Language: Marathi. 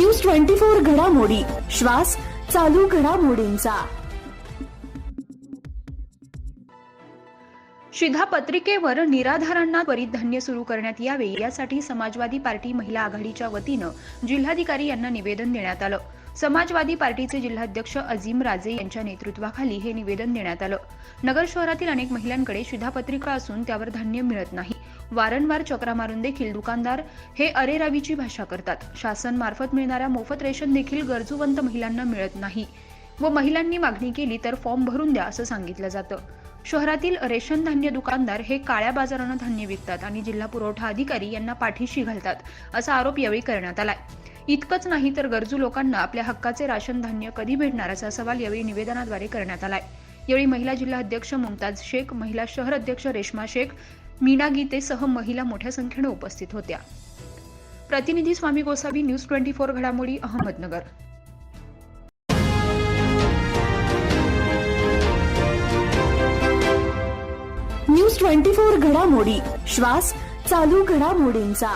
न्यूज ट्वेंटी फोर घडामोडी. श्वास चालू घडामोडींचा. शिधापत्रिकेवर निराधारांना त्वरित धान्य सुरू करण्यात यावे यासाठी समाजवादी पार्टी महिला आघाडीच्या वतीनं जिल्हाधिकारी यांना निवेदन देण्यात आलं. समाजवादी पार्टीचे जिल्हाध्यक्ष अझीम राजे यांच्या नेतृत्वाखाली हे निवेदन देण्यात आलं. नगर शहरातील अनेक महिलांकडे शिधापत्रिका असून त्यावर धान्य मिळत नाही. वारंवार चक्रा मारून देखील दुकानदार हे अरेरावीची भाषा करतात. शासन मार्फत मिळणाऱ्या मोफत रेशन देखील गरजूवंत महिलांना मिळत नाही. व महिलांनी मागणी केली तर फॉर्म भरून द्या असं सांगितलं जातं. शहरातील रेशन धान्य दुकानदार हे काळ्या बाजारानं धान्य विकतात आणि जिल्हा पुरवठा अधिकारी यांना पाठीशी घालतात असा आरोप यावेळी करण्यात आलाय. इतकंच नाही तर गरजू लोकांना आपल्या हक्काचे राशन धान्य कधी भेटणार असा सवाल यावेळी निवेदनाद्वारे करण्यात आलाय. यावेळी महिला जिल्हा अध्यक्ष मुमताज शेख महिला शहर अध्यक्ष रेश्मा शेख मीना गीतेसह महिला मोठ्या संख्येने उपस्थित होत्या. प्रतिनिधी Swami Gosavi news twenty four घडामोडी अहमदनगर. न्यूज ट्वेंटी फोर घडामोडी श्वास चालू घडामोडींचा.